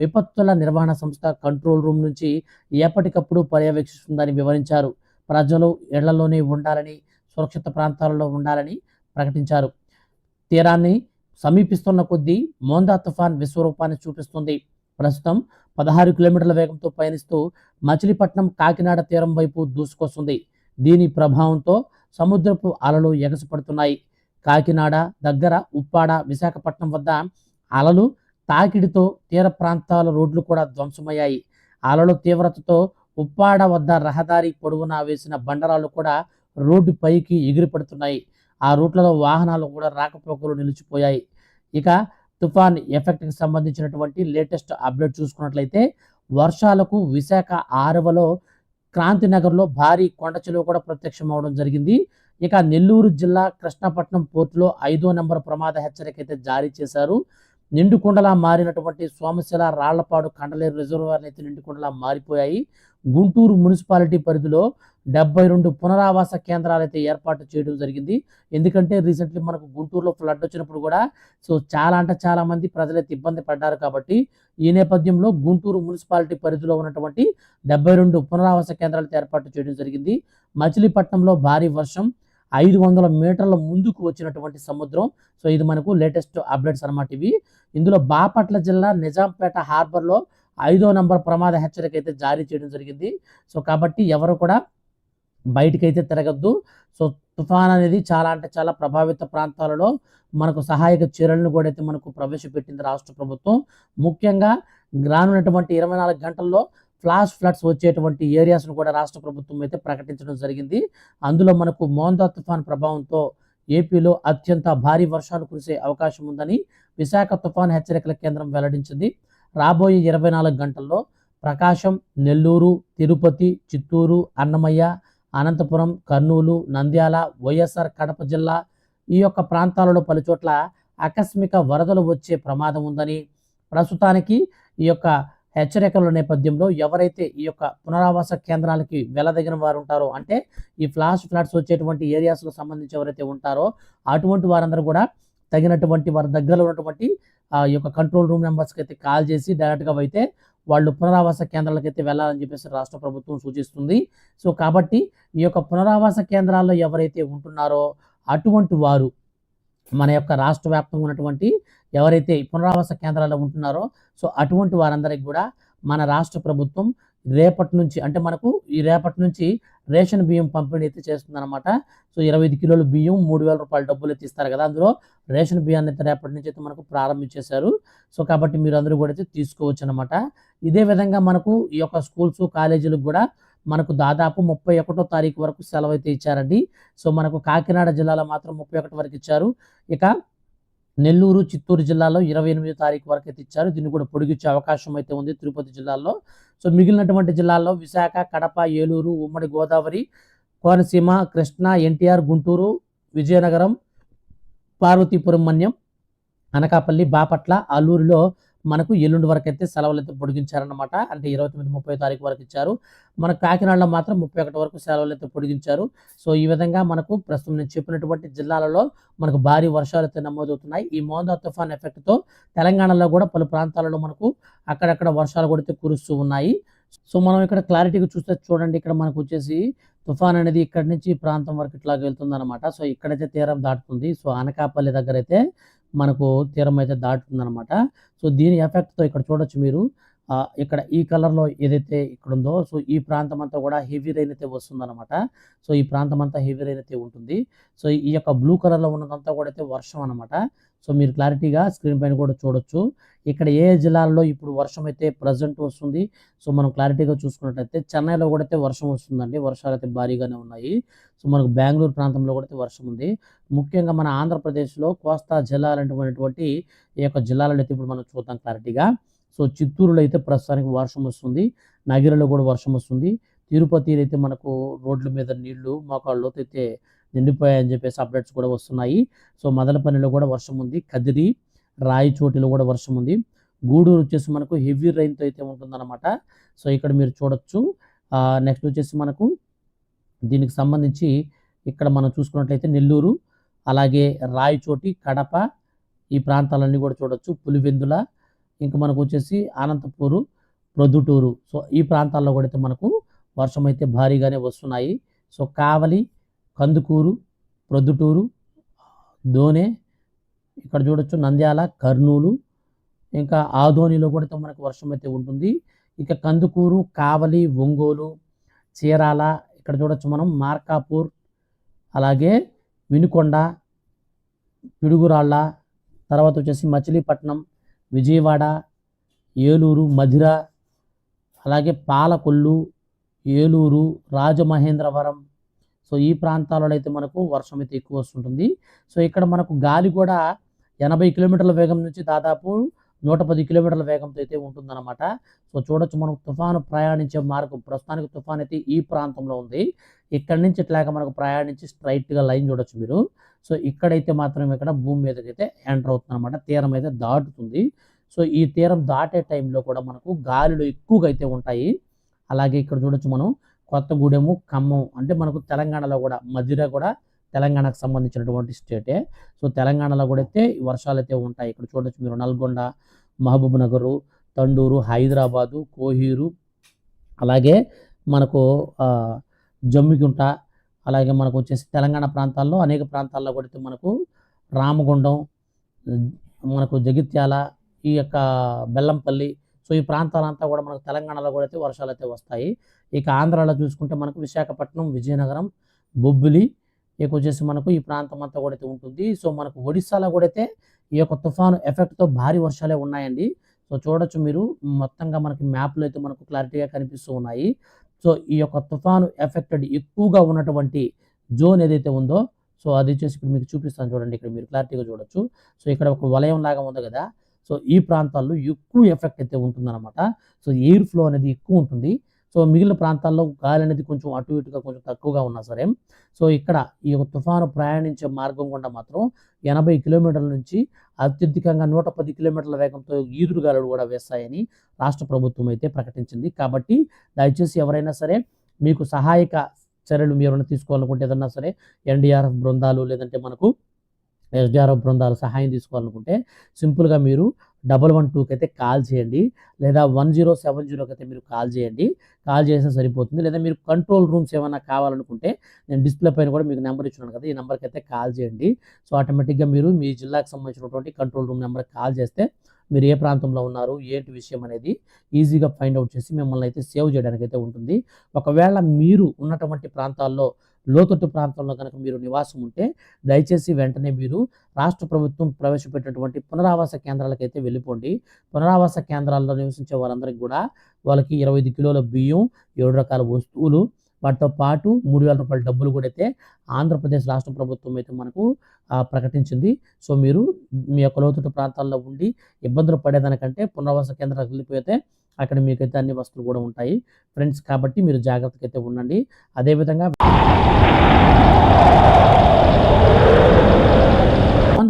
విపత్తుల నిర్వహణ సంస్థ కంట్రోల్ రూమ్ నుంచి ఎప్పటికప్పుడు పర్యవేక్షిస్తుందని వివరించారు. ప్రజలు ఇళ్ళలోనే ఉండాలని సురక్షిత ప్రాంతాలలో ఉండాలని ప్రకటించారు. తీరాన్ని సమీపిస్తున్న కొద్దీ మోందా తుఫాన్ విశ్వరూపాన్ని చూపిస్తుంది. ప్రస్తుతం పదహారు కిలోమీటర్ల వేగంతో పయనిస్తూ మచిలీపట్నం కాకినాడ తీరం వైపు దూసుకొస్తుంది. దీని ప్రభావంతో సముద్రపు అలలు ఎగసిపడుతున్నాయి. కాకినాడ దగ్గర ఉప్పాడ విశాఖపట్నం వద్ద అలలు తాకిడితో తీర ప్రాంతాల రోడ్లు కూడా ధ్వంసమయ్యాయి. అలలు తీవ్రతతో ఉప్పాడ వద్ద రహదారి పొడవునా వేసిన బండరాలు కూడా రోడ్డు పైకి ఎగిరిపడుతున్నాయి. ఆ రూట్లలో వాహనాలు కూడా రాకపోకలు నిలిచిపోయాయి. ఇక తుఫాన్ ఎఫెక్ట్కి సంబంధించినటువంటి లేటెస్ట్ అప్డేట్ చూసుకున్నట్లయితే వర్షాలకు విశాఖ ఆరవలో క్రాంతినగర్లో భారీ కొండ చెలువ కూడా ప్రత్యక్షం అవడం జరిగింది. ఇక నెల్లూరు జిల్లా కృష్ణపట్నం పోర్టులో ఐదో నెంబర్ ప్రమాద హెచ్చరిక అయితే జారీ చేశారు. నిండుకుండలా మారినటువంటి సోమశిల రాళ్ళపాడు కండలేరు రిజర్వాయర్లు అయితే నిండుకుండలా మారిపోయాయి. గుంటూరు మున్సిపాలిటీ పరిధిలో డెబ్బై రెండు పునరావాస కేంద్రాలు అయితే ఏర్పాటు చేయడం జరిగింది. ఎందుకంటే రీసెంట్లీ మనకు గుంటూరులో ఫ్లడ్ వచ్చినప్పుడు కూడా సో చాలా అంటే చాలా మంది ప్రజలైతే ఇబ్బంది పడ్డారు కాబట్టి ఈ నేపథ్యంలో గుంటూరు మున్సిపాలిటీ పరిధిలో ఉన్నటువంటి డెబ్బై రెండు పునరావాస కేంద్రాలు ఏర్పాటు చేయడం జరిగింది. మచిలీపట్నంలో భారీ వర్షం ఐదు వందల మీటర్ల ముందుకు వచ్చినటువంటి సముద్రం. సో ఇది మనకు లేటెస్ట్ అప్డేట్స్ అన్నమాట ఇవి. ఇందులో బాపట్ల జిల్లా నిజాంపేట హార్బర్లో ఐదో నంబర్ ప్రమాద హెచ్చరిక అయితే జారీ చేయడం జరిగింది. సో కాబట్టి ఎవరు కూడా బయటకైతే తిరగద్దు. సో తుఫాన్ అనేది చాలా అంటే చాలా ప్రభావిత ప్రాంతాలలో మనకు సహాయక చర్యలను కూడా అయితే మనకు ప్రవేశపెట్టింది రాష్ట్ర ప్రభుత్వం. ముఖ్యంగా రానున్నటువంటి ఇరవై నాలుగు గంటల్లో ఫ్లాష్ ఫ్లడ్స్ వచ్చేటువంటి ఏరియాస్ను కూడా రాష్ట్ర ప్రభుత్వం అయితే ప్రకటించడం జరిగింది. అందులో మనకు మోందా తుఫాన్ ప్రభావంతో ఏపీలో అత్యంత భారీ వర్షాలు కురిసే అవకాశం ఉందని విశాఖ తుఫాన్ హెచ్చరికల కేంద్రం వెల్లడించింది. రాబోయే ఇరవై నాలుగు గంటల్లో ప్రకాశం నెల్లూరు తిరుపతి చిత్తూరు అన్నమయ్య అనంతపురం కర్నూలు నంద్యాల వైఎస్ఆర్ కడప జిల్లా ఈ యొక్క ప్రాంతాలలో పలుచోట్ల ఆకస్మిక వరదలు వచ్చే ప్రమాదం ఉందని ప్రస్తుతానికి ఈ యొక్క హెచ్చరికల నేపథ్యంలో ఎవరైతే ఈ యొక్క పునరావాస కేంద్రాలకి వెళ్ళదగిన వారు ఉంటారో అంటే ఈ ఫ్లాష్ ఫ్లాట్స్ వచ్చేటువంటి ఏరియాస్కు సంబంధించి ఎవరైతే ఉంటారో అటువంటి వారందరూ కూడా తగినటువంటి వారి దగ్గరలో ఉన్నటువంటి ఆ యొక్క కంట్రోల్ రూమ్ నెంబర్స్కి అయితే కాల్ చేసి డైరెక్ట్గా అయితే వాళ్ళు పునరావాస కేంద్రాలకు అయితే వెళ్ళాలని చెప్పేసి రాష్ట్ర ప్రభుత్వం సూచిస్తుంది. సో కాబట్టి ఈ యొక్క పునరావాస కేంద్రాల్లో ఎవరైతే ఉంటున్నారో అటువంటి వారు మన యొక్క రాష్ట్ర వ్యాప్తంగా ఉన్నటువంటి ఎవరైతే పునరావాస కేంద్రాల్లో ఉంటున్నారో సో అటువంటి వారందరికి కూడా మన రాష్ట్ర ప్రభుత్వం రేపటి నుంచి అంటే మనకు ఈ రేపటి నుంచి రేషన్ బియ్యం పంపిణీ అయితే చేస్తుందన్నమాట. సో ఇరవై ఐదు కిలోలు బియ్యం మూడు వేల రూపాయల డబ్బులు అయితే ఇస్తారు కదా. అందులో రేషన్ బియ్యాన్ని అయితే రేపటి నుంచి అయితే మనకు ప్రారంభించేశారు. సో కాబట్టి మీరు అందరూ కూడా అయితే తీసుకోవచ్చు అనమాట ఇదే విధంగా మనకు ఈ యొక్క స్కూల్స్ కాలేజీలకు కూడా మనకు దాదాపు ముప్పై ఒకటో తారీఖు వరకు సెలవు అయితే ఇచ్చారండి. సో మనకు కాకినాడ జిల్లాలో మాత్రం ముప్పై ఒకటి వరకు ఇచ్చారు. ఇక నెల్లూరు చిత్తూరు జిల్లాలో ఇరవై ఎనిమిదో తారీఖు వరకు అయితే ఇచ్చారు. దీన్ని కూడా పొడిగించే అవకాశం అయితే ఉంది తిరుపతి జిల్లాలో. సో మిగిలినటువంటి జిల్లాల్లో విశాఖ కడప ఏలూరు ఉమ్మడి గోదావరి కోనసీమ కృష్ణా ఎన్టీఆర్ గుంటూరు విజయనగరం పార్వతీపురం మన్యం అనకాపల్లి బాపట్ల అల్లూరులో మనకు ఎల్లుండి వరకు అయితే సెలవులు అయితే పొడిగించారనమాట అంటే ఇరవై తొమ్మిది ముప్పై తారీఖు వరకు ఇచ్చారు. మన కాకినాడలో మాత్రం ముప్పై ఒకటి వరకు సెలవులు అయితే పొడిగించారు. సో ఈ విధంగా మనకు ప్రస్తుతం నేను చెప్పినటువంటి జిల్లాలలో మనకు భారీ వర్షాలు అయితే నమోదవుతున్నాయి. ఈ మోందా తుఫాన్ ఎఫెక్ట్తో తెలంగాణలో కూడా పలు ప్రాంతాలలో మనకు అక్కడక్కడ వర్షాలు కూడా అయితే కురుస్తూ ఉన్నాయి. సో మనం ఇక్కడ క్లారిటీగా చూస్తే చూడండి. ఇక్కడ మనకు వచ్చేసి తుఫాన్ అనేది ఇక్కడ నుంచి ఈ ప్రాంతం వరకు ఇట్లా వెళ్తుంది అనమాట సో ఇక్కడైతే తీరం దాటుతుంది. సో అనకాపల్లి దగ్గర అయితే మనకు తీరం అయితే దాటుతుందనమాట సో దీని ఎఫెక్ట్తో ఇక్కడ చూడొచ్చు మీరు. ఇక్కడ ఈ కలర్లో ఏదైతే ఇక్కడ ఉందో సో ఈ ప్రాంతం అంతా కూడా హెవీ రైన్ అయితే వస్తుందన్నమాట. సో ఈ ప్రాంతం అంతా హెవీ రైన్ అయితే ఉంటుంది. సో ఈ యొక్క బ్లూ కలర్లో ఉన్నదంతా కూడా అయితే వర్షం అనమాట సో మీరు క్లారిటీగా స్క్రీన్ పైన కూడా చూడొచ్చు. ఇక్కడ ఏ జిల్లాల్లో ఇప్పుడు వర్షం అయితే ప్రజెంట్ వస్తుంది? సో మనం క్లారిటీగా చూసుకున్నట్లయితే చెన్నైలో కూడా అయితే వర్షం వస్తుందండి. వర్షాలు అయితే భారీగానే ఉన్నాయి. సో మనకు బెంగళూరు ప్రాంతంలో కూడా అయితే వర్షం ఉంది. ముఖ్యంగా మన ఆంధ్రప్రదేశ్లో కోస్తా జిల్లాలంటువంటి ఈ యొక్క జిల్లాలలో అయితే ఇప్పుడు మనం చూద్దాం క్లారిటీగా. సో చిత్తూరులో అయితే ప్రస్తుతానికి వర్షం వస్తుంది. నగిరిలో కూడా వర్షం వస్తుంది. తిరుపతిలో అయితే మనకు రోడ్ల మీద నీళ్ళు మోకాళ్ళలో అయితే నిండిపోయాయని చెప్పేసి అప్డేట్స్ కూడా వస్తున్నాయి. సో మదలపల్లిలో కూడా వర్షం ఉంది. కదిరి రాయచోటిలో కూడా వర్షం ఉంది. గూడూరు వచ్చేసి మనకు హెవీ రైన్తో అయితే ఉంటుందన్నమాట. సో ఇక్కడ మీరు చూడొచ్చు. నెక్స్ట్ వచ్చేసి మనకు దీనికి సంబంధించి ఇక్కడ మనం చూసుకున్నట్లయితే నెల్లూరు అలాగే రాయచోటి కడప ఈ ప్రాంతాలన్నీ కూడా చూడొచ్చు. పులివెందుల ఇంకా మనకు వచ్చేసి అనంతపూరు ప్రొద్దుటూరు. సో ఈ ప్రాంతాల్లో కూడా అయితే మనకు వర్షం అయితే భారీగానే వస్తున్నాయి. సో కావలి కందుకూరు ప్రొద్దుటూరు దోనె ఇక్కడ చూడొచ్చు నంద్యాల కర్నూలు ఇంకా ఆదోనిలో కూడా మనకు వర్షం అయితే ఉంటుంది. ఇక కందుకూరు కావలి ఒంగోలు చీరాల ఇక్కడ చూడొచ్చు మనం మార్కాపూర్ అలాగే వినుకొండ పిడుగురాళ్ళ తర్వాత వచ్చేసి మచిలీపట్నం విజయవాడ ఏలూరు మధిర అలాగే పాలకొల్లు ఏలూరు రాజమహేంద్రవరం సో ఈ ప్రాంతాలలో అయితే మనకు వర్షం అయితే ఎక్కువ వస్తుంటుంది. సో ఇక్కడ మనకు గాలి కూడా ఎనభై కిలోమీటర్ల వేగం నుంచి దాదాపు నూట పది కిలోమీటర్ల వేగంతో అయితే ఉంటుందన్నమాట. సో చూడొచ్చు మనం తుఫాను ప్రయాణించే మార్గం ప్రస్తుతానికి తుఫాన్ అయితే ఈ ప్రాంతంలో ఉంది. ఇక్కడి నుంచి ఇట్లాగా మనకు ప్రయాణించి స్ట్రైట్గా లైన్ చూడొచ్చు మీరు. సో ఇక్కడైతే మాత్రం ఇక్కడ భూమి మీదకైతే ఎంటర్ అవుతుంది అనమాట తీరం అయితే దాటుతుంది. సో ఈ తీరం దాటే టైంలో కూడా మనకు గాలులు ఎక్కువగా అయితే ఉంటాయి. అలాగే ఇక్కడ చూడొచ్చు మనం కొత్తగూడెము ఖమ్మం అంటే మనకు తెలంగాణలో కూడా మధిర కూడా తెలంగాణకు సంబంధించినటువంటి స్టేటే. సో తెలంగాణలో కూడా అయితే ఈ వర్షాలు అయితే ఉంటాయి. ఇక్కడ చూడొచ్చు మీరు నల్గొండ మహబూబ్ నగరు తండూరు హైదరాబాదు కోహీరు అలాగే మనకు జమ్మికుంట జమ్మిగుంట అలాగే మనకు వచ్చేసి తెలంగాణ ప్రాంతాల్లో అనేక ప్రాంతాల్లో కూడా అయితే మనకు రామగుండం మనకు జగిత్యాల ఈ యొక్క బెల్లంపల్లి సో ఈ ప్రాంతాలంతా కూడా మనకు తెలంగాణలో కూడా అయితే వర్షాలు అయితే వస్తాయి. ఇక ఆంధ్రాలో చూసుకుంటే మనకు విశాఖపట్నం విజయనగరం బొబ్బిలి ఇక వచ్చేసి మనకు ఈ ప్రాంతం అంతా కూడా అయితే ఉంటుంది. సో మనకు ఒడిస్సాలో కూడా అయితే ఈ యొక్క తుఫాను ఎఫెక్ట్తో భారీ వర్షాలే ఉన్నాయండి. సో చూడొచ్చు మీరు. మొత్తంగా మనకి మ్యాప్లో అయితే మనకు క్లారిటీగా కనిపిస్తూ ఉన్నాయి. సో ఈ యొక్క తుఫాను ఎఫెక్టెడ్ ఎక్కువగా ఉన్నటువంటి జోన్ ఏదైతే ఉందో సో అది వచ్చేసి ఇప్పుడు మీకు చూపిస్తాను చూడండి. ఇక్కడ మీరు క్లారిటీగా చూడొచ్చు. సో ఇక్కడ ఒక వలయం లాగా ఉంది కదా. సో ఈ ప్రాంతాల్లో ఎక్కువ ఎఫెక్ట్ అయితే ఉంటుందన్నమాట. సో ఎయిర్ ఫ్లో అనేది ఎక్కువ ఉంటుంది. సో మిగిలిన ప్రాంతాల్లో గాలి అనేది కొంచెం అటు ఇటుగా కొంచెం తక్కువగా ఉన్నా సరే సో ఇక్కడ ఈ యొక్క తుఫాను ప్రయాణించే మార్గం గుండా మాత్రం ఎనభై కిలోమీటర్ల నుంచి అత్యధికంగా నూట పది కిలోమీటర్ల వేగంతో ఈదురు గాలులు కూడా వేస్తాయని రాష్ట్ర ప్రభుత్వం అయితే ప్రకటించింది. కాబట్టి దయచేసి ఎవరైనా సరే మీకు సహాయక చర్యలు మీరు తీసుకోవాలనుకుంటే ఏదన్నా సరే ఎన్డీఆర్ఎఫ్ బృందాలు లేదంటే మనకు ఎస్డిఆర్ఓ బృందాలు సహాయం తీసుకోవాలనుకుంటే సింపుల్గా మీరు డబల్ వన్ టూకి అయితే కాల్ చేయండి. లేదా వన్ జీరో సెవెన్ జీరోకి అయితే మీరు కాల్ చేయండి. కాల్ చేస్తే సరిపోతుంది. లేదా మీరు కంట్రోల్ రూమ్స్ ఏమైనా కావాలనుకుంటే నేను డిస్ప్లే పైన కూడా మీకు నెంబర్ ఇచ్చున్నాను కదా ఈ నెంబర్కి అయితే కాల్ చేయండి. సో ఆటోమేటిక్గా మీరు మీ జిల్లాకు సంబంధించినటువంటి కంట్రోల్ రూమ్ నెంబర్కి కాల్ చేస్తే మీరు ఏ ప్రాంతంలో ఉన్నారు ఏంటి విషయం అనేది ఈజీగా ఫైండ్ అవుట్ చేసి మిమ్మల్ని అయితే సేవ్ చేయడానికి అయితే ఉంటుంది. ఒకవేళ మీరు ఉన్నటువంటి ప్రాంతాల్లో లోతట్టు ప్రాంతంలో కనుక మీరు నివాసం ఉంటే దయచేసి వెంటనే మీరు రాష్ట్ర ప్రభుత్వం ప్రవేశపెట్టినటువంటి పునరావాస కేంద్రాలకు అయితే వెళ్ళిపోండి. పునరావాస కేంద్రాల్లో నివసించే వారందరికీ కూడా వాళ్ళకి ఇరవై ఐదు కిలోల బియ్యం ఏడు రకాల వస్తువులు వాటితో పాటు మూడు వేల రూపాయల డబ్బులు కూడా అయితే ఆంధ్రప్రదేశ్ రాష్ట్ర ప్రభుత్వం అయితే మనకు ప్రకటించింది. సో మీరు మీ యొక్క లోతుటి ప్రాంతాల్లో ఉండి ఇబ్బందులు పడేదానికంటే పునరావాస కేంద్రాలకు వెళ్ళిపోతే అక్కడ మీకైతే అన్ని వస్తువులు కూడా ఉంటాయి. ఫ్రెండ్స్ కాబట్టి మీరు జాగ్రత్తగా అయితే ఉండండి. అదేవిధంగా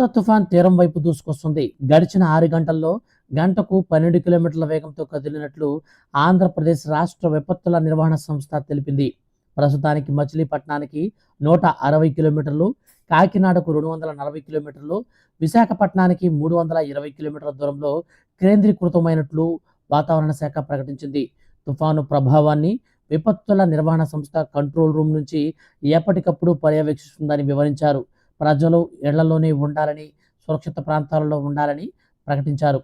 వంద తుఫాన్ తీరం వైపు దూసుకొస్తుంది. గడిచిన ఆరు గంటల్లో గంటకు పన్నెండు కిలోమీటర్ల వేగంతో కదిలినట్లు ఆంధ్రప్రదేశ్ రాష్ట్ర విపత్తుల నిర్వహణ సంస్థ తెలిపింది. ప్రస్తుతానికి మచిలీపట్నానికి నూట అరవై కిలోమీటర్లు కాకినాడకు రెండు వందల నలభై కిలోమీటర్లు విశాఖపట్నానికి మూడు వందల ఇరవై కిలోమీటర్ల దూరంలో కేంద్రీకృతమైనట్లు వాతావరణ శాఖ ప్రకటించింది. తుఫాను ప్రభావాన్ని విపత్తుల నిర్వహణ సంస్థ కంట్రోల్ రూమ్ నుంచి ఎప్పటికప్పుడు పర్యవేక్షిస్తుందని వివరించారు. ప్రజలు ఇళ్ళలోనే ఉండాలని సురక్షిత ప్రాంతాలలో ఉండాలని ప్రకటించారు.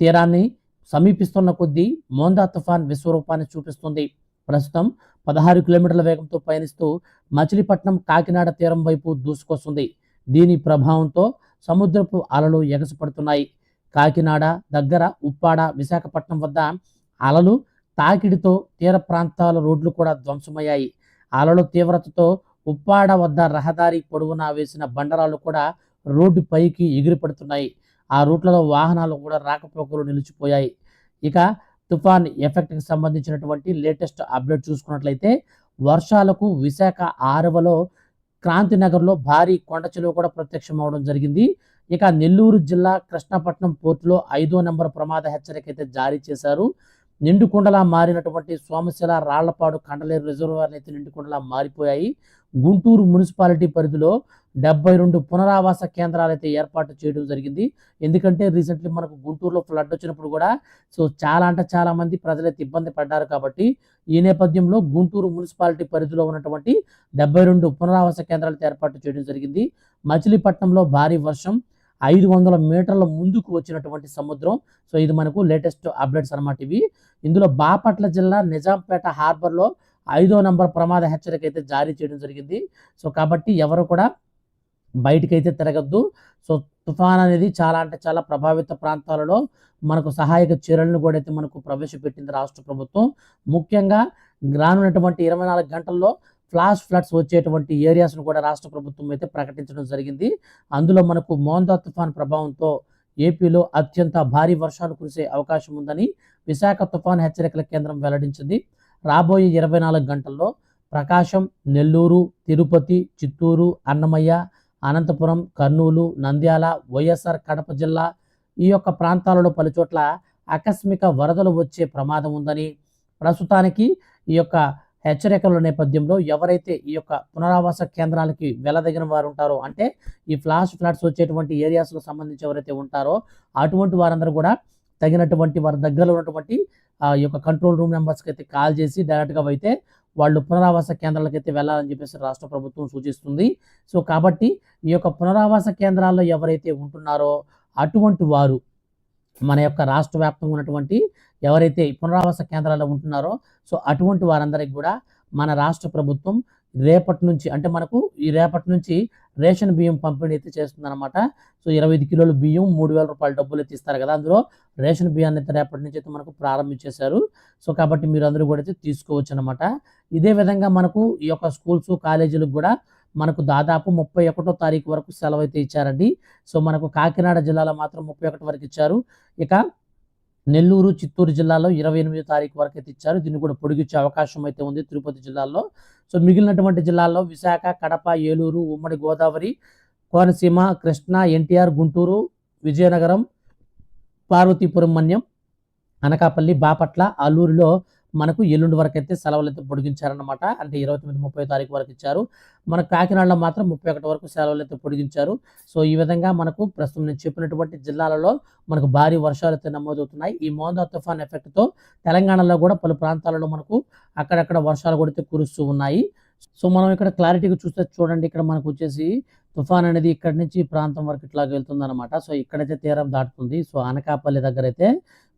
తీరాన్ని సమీపిస్తున్న కొద్దీ మోందా తుఫాన్ విశ్వరూపాన్ని చూపిస్తుంది. ప్రస్తుతం పదహారు కిలోమీటర్ల వేగంతో పయనిస్తూ మచిలీపట్నం కాకినాడ తీరం వైపు దూసుకొస్తుంది. దీని ప్రభావంతో సముద్రపు అలలు ఎగసిపడుతున్నాయి. కాకినాడ దగ్గర ఉప్పాడ విశాఖపట్నం వద్ద అలలు తాకిడితో తీర ప్రాంతాల రోడ్లు కూడా ధ్వంసమయ్యాయి. అలలు తీవ్రతతో ఉప్పాడ వద్ద రహదారి పొడవునా వేసిన బండరాలు కూడా రోడ్డు పైకి ఎగిరిపడుతున్నాయి. ఆ రూట్లలో వాహనాలు కూడా రాకపోకలు నిలిచిపోయాయి. ఇక తుఫాన్ ఎఫెక్ట్కి సంబంధించినటువంటి లేటెస్ట్ అప్డేట్ చూసుకున్నట్లయితే వర్షాలకు విశాఖ ఆరవలో క్రాంతినగర్లో భారీ కొండచెలువ కూడా ప్రత్యక్షమవడం జరిగింది. ఇక నెల్లూరు జిల్లా కృష్ణపట్నం పోర్టులో ఐదో నెంబర్ ప్రమాద హెచ్చరిక అయితే జారీ చేశారు. నిండుకుండలా మారినటువంటి సోమశిల రాళ్ళపాడు కండలేరు రిజర్వాయర్లు అయితే నిండుకుండలా మారిపోయాయి. గుంటూరు మున్సిపాలిటీ పరిధిలో డెబ్బై రెండు పునరావాస కేంద్రాలు అయితే ఏర్పాటు చేయడం జరిగింది. ఎందుకంటే రీసెంట్లీ మనకు గుంటూరులో ఫ్లడ్ వచ్చినప్పుడు కూడా సో చాలా అంటే చాలా మంది ప్రజలైతే ఇబ్బంది పడ్డారు కాబట్టి ఈ నేపథ్యంలో గుంటూరు మున్సిపాలిటీ పరిధిలో ఉన్నటువంటి డెబ్బై రెండు పునరావాస కేంద్రాలు ఏర్పాటు చేయడం జరిగింది. మచిలీపట్నంలో భారీ వర్షం ఐదు వందల మీటర్ల ముందుకు వచ్చినటువంటి సముద్రం. సో ఇది మనకు లేటెస్ట్ అప్డేట్స్ అన్నమాట ఇవి. ఇందులో బాపట్ల జిల్లా నిజాంపేట హార్బర్లో ఐదో నంబర్ ప్రమాద హెచ్చరిక అయితే జారీ చేయడం జరిగింది. సో కాబట్టి ఎవరు కూడా బయటకైతే తిరగద్దు. సో తుఫాన్ అనేది చాలా అంటే చాలా ప్రభావిత ప్రాంతాలలో మనకు సహాయక చర్యలను కూడా అయితే మనకు ప్రవేశపెట్టింది రాష్ట్ర ప్రభుత్వం. ముఖ్యంగా రానున్నటువంటి ఇరవై నాలుగు గంటల్లో ఫ్లాష్ ఫ్లడ్స్ వచ్చేటువంటి ఏరియాస్ను కూడా రాష్ట్ర ప్రభుత్వం అయితే ప్రకటించడం జరిగింది. అందులో మనకు మోందా తుఫాన్ ప్రభావంతో ఏపీలో అత్యంత భారీ వర్షాలు కురిసే అవకాశం ఉందని విశాఖ తుఫాన్ హెచ్చరికల కేంద్రం వెల్లడించింది. రాబోయే ఇరవై నాలుగు గంటల్లో ప్రకాశం నెల్లూరు తిరుపతి చిత్తూరు అన్నమయ్య అనంతపురం కర్నూలు నంద్యాల వైఎస్ఆర్ కడప జిల్లా ఈ యొక్క ప్రాంతాలలో పలుచోట్ల ఆకస్మిక వరదలు వచ్చే ప్రమాదం ఉందని ప్రస్తుతానికి ఈ యొక్క హెచ్చరికల నేపథ్యంలో ఎవరైతే ఈ యొక్క పునరావాస కేంద్రాలకి వెళ్ళదగిన వారు ఉంటారో అంటే ఈ ఫ్లాష్ ఫ్లాట్స్ వచ్చేటువంటి ఏరియాస్లో సంబంధించి ఎవరైతే ఉంటారో అటువంటి వారందరూ కూడా తగినటువంటి వారి దగ్గరలో ఉన్నటువంటి ఆ యొక్క కంట్రోల్ రూమ్ నెంబర్స్కి అయితే కాల్ చేసి డైరెక్ట్గా అయితే వాళ్ళు పునరావాస కేంద్రాలకు అయితే వెళ్ళాలని చెప్పేసి రాష్ట్ర ప్రభుత్వం సూచిస్తుంది. సో కాబట్టి ఈ యొక్క పునరావాస కేంద్రాల్లో ఎవరైతే ఉంటున్నారో అటువంటి వారు మన యొక్క రాష్ట్ర వ్యాప్తంగా ఉన్నటువంటి ఎవరైతే పునరావాస కేంద్రాల్లో ఉంటున్నారో సో అటువంటి వారందరికి కూడా మన రాష్ట్ర ప్రభుత్వం రేపటి నుంచి అంటే మనకు ఈ రేపటి నుంచి రేషన్ బియ్యం పంపిణీ అయితే చేస్తుందన్నమాట. సో ఇరవై ఐదు కిలోల బియ్యం మూడు వేల రూపాయల డబ్బులు అయితే ఇస్తారు కదా. అందులో రేషన్ బియ్యాన్ని అయితే రేపటి నుంచి అయితే మనకు ప్రారంభించేశారు. సో కాబట్టి మీరు అందరూ కూడా అయితే తీసుకోవచ్చు అనమాట ఇదే విధంగా మనకు ఈ యొక్క స్కూల్స్ కాలేజీలకు కూడా మనకు దాదాపు ముప్పై ఒకటో తారీఖు వరకు సెలవు అయితే ఇచ్చారండి. సో మనకు కాకినాడ జిల్లాలో మాత్రం ముప్పై ఒకటి వరకు ఇచ్చారు. ఇక నెల్లూరు చిత్తూరు జిల్లాలో ఇరవై ఎనిమిదో తారీఖు వరకు అయితే ఇచ్చారు. దీన్ని కూడా పొడిగించే అవకాశం అయితే ఉంది తిరుపతి జిల్లాలో. సో మిగిలినటువంటి జిల్లాల్లో విశాఖ కడప ఏలూరు ఉమ్మడి గోదావరి కోనసీమ కృష్ణా ఎన్టీఆర్ గుంటూరు విజయనగరం పార్వతీపురం మన్యం అనకాపల్లి బాపట్ల అల్లూరులో మనకు ఎల్లుండి వరకు అయితే సెలవులు అయితే పొడిగించారనమాట అంటే ఇరవై తొమ్మిది ముప్పై తారీఖు వరకు ఇచ్చారు. మన కాకినాడలో మాత్రం ముప్పై ఒకటి వరకు సెలవులు అయితే పొడిగించారు. సో ఈ విధంగా మనకు ప్రస్తుతం నేను చెప్పినటువంటి జిల్లాలలో మనకు భారీ వర్షాలు అయితే నమోదవుతున్నాయి. ఈ మోందా తుఫాన్ ఎఫెక్ట్తో తెలంగాణలో కూడా పలు ప్రాంతాలలో మనకు అక్కడక్కడ వర్షాలు కూడా అయితే కురుస్తూ ఉన్నాయి. సో మనం ఇక్కడ క్లారిటీగా చూస్తే చూడండి. ఇక్కడ మనకు వచ్చేసి తుఫాన్ అనేది ఇక్కడ నుంచి ఈ ప్రాంతం వరకు ఇట్లా వెళ్తుంది అనమాట సో ఇక్కడైతే తీరం దాటుతుంది. సో అనకాపల్లి దగ్గర అయితే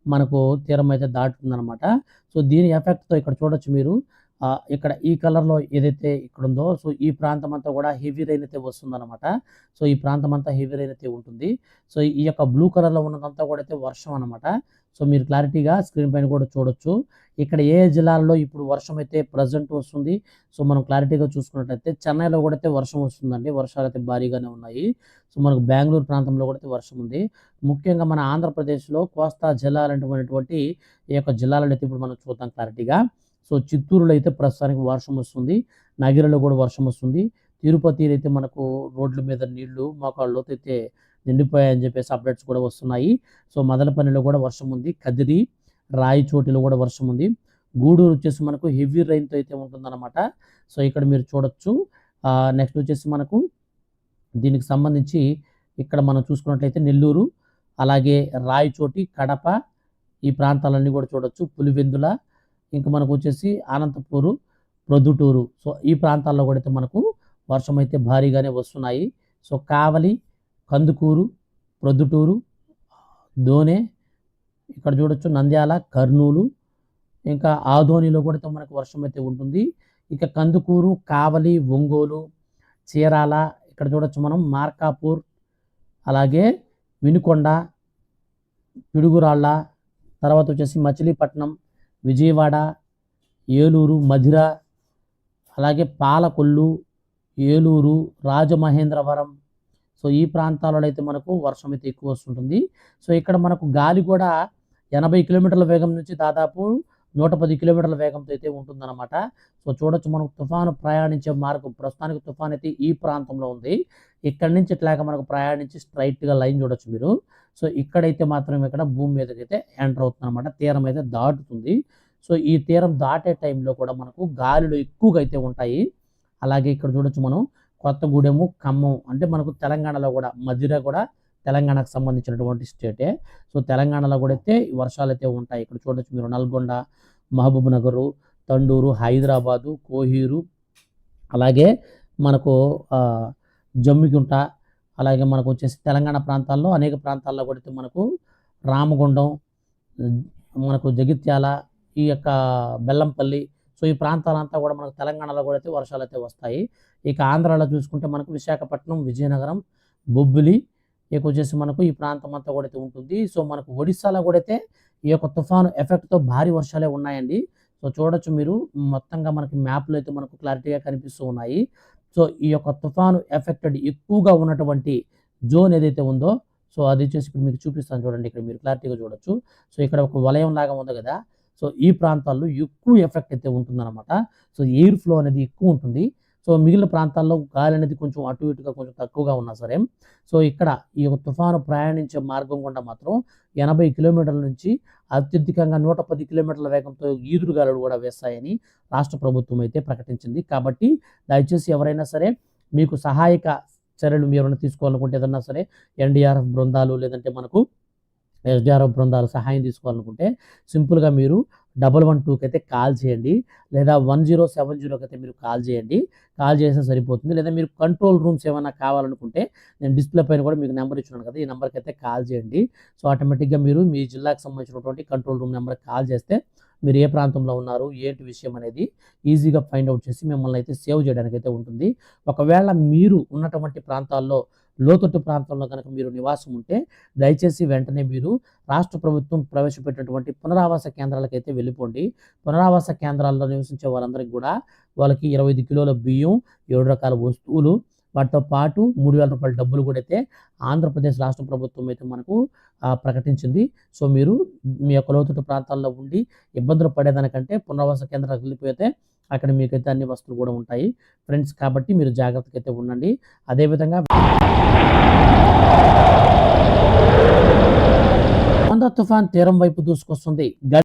మనకు తీరం అయితే దాటుతుందనమాట సో దీని ఎఫెక్ట్తో ఇక్కడ చూడొచ్చు మీరు. ఇక్కడ ఈ కలర్లో ఏదైతే ఇక్కడ ఉందో సో ఈ ప్రాంతం అంతా కూడా హెవీ రైన్ అయితే వస్తుందన్నమాట. సో ఈ ప్రాంతం అంతా హెవీ రైన్ అయితే ఉంటుంది. సో ఈ యొక్క బ్లూ కలర్లో ఉన్నదంతా కూడా అయితే వర్షం అనమాట సో మీరు క్లారిటీగా స్క్రీన్ పైన కూడా చూడొచ్చు. ఇక్కడ ఏ జిల్లాల్లో ఇప్పుడు వర్షం అయితే ప్రజెంట్ వస్తుంది సో మనం క్లారిటీగా చూసుకున్నట్లయితే చెన్నైలో కూడా అయితే వర్షం వస్తుందండి. వర్షాలు అయితే భారీగానే ఉన్నాయి. సో మనకు బెంగళూరు ప్రాంతంలో కూడా అయితే వర్షం ఉంది. ముఖ్యంగా మన ఆంధ్రప్రదేశ్లో కోస్తా జిల్లాలటువంటి ఈ యొక్క జిల్లాలను అయితే ఇప్పుడు మనం చూద్దాం క్లారిటీగా. సో చిత్తూరులో అయితే ప్రస్తుతానికి వర్షం వస్తుంది. నగిరిలో కూడా వర్షం వస్తుంది. తిరుపతిలో అయితే మనకు రోడ్ల మీద నీళ్ళు మోకాళ్ళలో అయితే నిండిపోయాయని చెప్పేసి అప్డేట్స్ కూడా వస్తున్నాయి. సో మదలపల్లిలో కూడా వర్షం ఉంది. కదిరి రాయచోటిలో కూడా వర్షం ఉంది. గూడూరు వచ్చేసి మనకు హెవీ రైన్తో అయితే ఉంటుందన్నమాట. సో ఇక్కడ మీరు చూడొచ్చు. నెక్స్ట్ వచ్చేసి మనకు దీనికి సంబంధించి ఇక్కడ మనం చూసుకున్నట్లయితే నెల్లూరు అలాగే రాయచోటి కడప ఈ ప్రాంతాలన్నీ కూడా చూడొచ్చు. పులివెందుల ఇంకా మనకు వచ్చేసి అనంతపూరు ప్రొద్దుటూరు. సో ఈ ప్రాంతాల్లో కూడా అయితే మనకు వర్షం అయితే భారీగానే వస్తున్నాయి. సో కావలి కందుకూరు ప్రొద్దుటూరు దోనె ఇక్కడ చూడొచ్చు నంద్యాల కర్నూలు ఇంకా ఆదోనిలో కూడా అయితే మనకు వర్షం అయితే ఉంటుంది. ఇక కందుకూరు కావలి ఒంగోలు చీరాల ఇక్కడ చూడొచ్చు మనం మార్కాపూర్ అలాగే వినుకొండ పిడుగురాళ్ళ తర్వాత వచ్చేసి మచిలీపట్నం విజయవాడ ఏలూరు మధిర అలాగే పాలకొల్లు ఏలూరు రాజమహేంద్రవరం. సో ఈ ప్రాంతాలలో అయితే మనకు వర్షం అయితే ఎక్కువ వస్తుంటుంది. సో ఇక్కడ మనకు గాలి కూడా ఎనభై కిలోమీటర్ల వేగం నుంచి దాదాపు నూట పది కిలోమీటర్ల వేగంతో అయితే ఉంటుందన్నమాట. సో చూడొచ్చు మనం తుఫాను ప్రయాణించే మార్గం ప్రస్తుతానికి తుఫాన్ అయితే ఈ ప్రాంతంలో ఉంది. ఇక్కడి నుంచి ఇట్లాగా మనకు ప్రయాణించి స్ట్రైట్గా లైన్ చూడొచ్చు మీరు. సో ఇక్కడైతే మాత్రం ఇక్కడ భూమి మీదకి అయితే ఎంటర్ అవుతుంది అనమాట తీరం అయితే దాటుతుంది. సో ఈ తీరం దాటే టైంలో కూడా మనకు గాలులు ఎక్కువగా అయితే ఉంటాయి. అలాగే ఇక్కడ చూడొచ్చు మనం కొత్తగూడెము ఖమ్మం అంటే మనకు తెలంగాణలో కూడా మధిర కూడా తెలంగాణకు సంబంధించినటువంటి స్టేటే. సో తెలంగాణలో కూడా అయితే వర్షాలు అయితే ఉంటాయి. ఇక్కడ చూడొచ్చు మీరు నల్గొండ మహబూబ్ నగరు తండూరు హైదరాబాదు కోహీరు అలాగే మనకు జమ్మికుంట జమ్మిగుంట అలాగే మనకు వచ్చేసి తెలంగాణ ప్రాంతాల్లో అనేక ప్రాంతాల్లో కూడా అయితే మనకు రామగుండం మనకు జగిత్యాల ఈ యొక్క బెల్లంపల్లి సో ఈ ప్రాంతాలంతా కూడా మనకు తెలంగాణలో కూడా అయితే వర్షాలు అయితే వస్తాయి. ఇక ఆంధ్రాలో చూసుకుంటే మనకు విశాఖపట్నం విజయనగరం బొబ్బిలి ఇక వచ్చేసి మనకు ఈ ప్రాంతం అంతా కూడా అయితే ఉంటుంది. సో మనకు ఒడిస్సాలో కూడా అయితే ఈ యొక్క తుఫాను ఎఫెక్ట్తో భారీ వర్షాలే ఉన్నాయండి. సో చూడొచ్చు మీరు. మొత్తంగా మనకి మ్యాప్లో అయితే మనకు క్లారిటీగా కనిపిస్తూ ఉన్నాయి. సో ఈ యొక్క తుఫాను ఎఫెక్టెడ్ ఎక్కువగా ఉన్నటువంటి జోన్ ఏదైతే ఉందో సో అది వచ్చేసి ఇప్పుడు మీకు చూపిస్తాను చూడండి. ఇక్కడ మీరు క్లారిటీగా చూడొచ్చు. సో ఇక్కడ ఒక వలయం లాగా ఉంది కదా. సో ఈ ప్రాంతాల్లో ఎక్కువ ఎఫెక్ట్ అయితే ఉంటుందన్నమాట. సో ఎయిర్ ఫ్లో అనేది ఎక్కువ ఉంటుంది. సో మిగిలిన ప్రాంతాల్లో గాలి అనేది కొంచెం అటు ఇటుగా కొంచెం తక్కువగా ఉన్నా సరే సో ఇక్కడ ఈ తుఫాను ప్రయాణించే మార్గం గుండా మాత్రం ఎనభై కిలోమీటర్ల నుంచి అత్యధికంగా నూట పది కిలోమీటర్ల వేగంతో ఈదురుగాలులు కూడా వేస్తాయని రాష్ట్ర ప్రభుత్వం అయితే ప్రకటించింది. కాబట్టి దయచేసి ఎవరైనా సరే మీకు సహాయక చర్యలు మీరు తీసుకోవాలనుకుంటే ఏదన్నా సరే ఎన్డీఆర్ఎఫ్ బృందాలు లేదంటే మనకు ఎస్డిఆర్ఎఫ్ బృందాలు సహాయం తీసుకోవాలనుకుంటే సింపుల్గా మీరు డబల్ వన్ టూకి అయితే కాల్ చేయండి. లేదా వన్ జీరో సెవెన్ జీరోకి అయితే మీరు కాల్ చేయండి. కాల్ చేస్తే సరిపోతుంది. లేదా మీరు కంట్రోల్ రూమ్స్ ఏమైనా కావాలనుకుంటే నేను డిస్ప్లే పైన కూడా మీకు నెంబర్ ఇచ్చున్నాను కదా ఈ నెంబర్కి అయితే కాల్ చేయండి. సో ఆటోమేటిక్గా మీరు మీ జిల్లాకు సంబంధించినటువంటి కంట్రోల్ రూమ్ నెంబర్కి కాల్ చేస్తే మీరు ఏ ప్రాంతంలో ఉన్నారు ఏంటి విషయం అనేది ఈజీగా ఫైండ్ అవుట్ చేసి మిమ్మల్ని అయితే సేవ్ చేయడానికి అయితే ఉంటుంది. ఒకవేళ మీరు ఉన్నటువంటి ప్రాంతాల్లో లోతట్టు ప్రాంతంలో కనుక మీరు నివాసం ఉంటే దయచేసి వెంటనే మీరు రాష్ట్ర ప్రభుత్వం ప్రవేశపెట్టినటువంటి పునరావాస కేంద్రాలకు అయితే వెళ్ళిపోండి. పునరావాస కేంద్రాల్లో నివసించే వారందరికీ కూడా వాళ్ళకి ఇరవై ఐదు కిలోల బియ్యం ఏడు రకాల వస్తువులు వాటితో పాటు మూడు వేల రూపాయల డబ్బులు కూడా అయితే ఆంధ్రప్రదేశ్ రాష్ట్ర ప్రభుత్వం అయితే మనకు ప్రకటించింది. సో మీరు మీ యొక్క లోతట్టు ప్రాంతాల్లో ఉండి ఇబ్బందులు పడేదానికంటే పునరావాస కేంద్రాలకు వెళ్ళిపోతే అక్కడ మీకైతే అన్ని వస్తువులు కూడా ఉంటాయి. ఫ్రెండ్స్ కాబట్టి మీరు జాగ్రత్తగా అయితే ఉండండి. అదేవిధంగా వంద తుఫాన్ తీరం వైపు దూసుకొస్తుంది.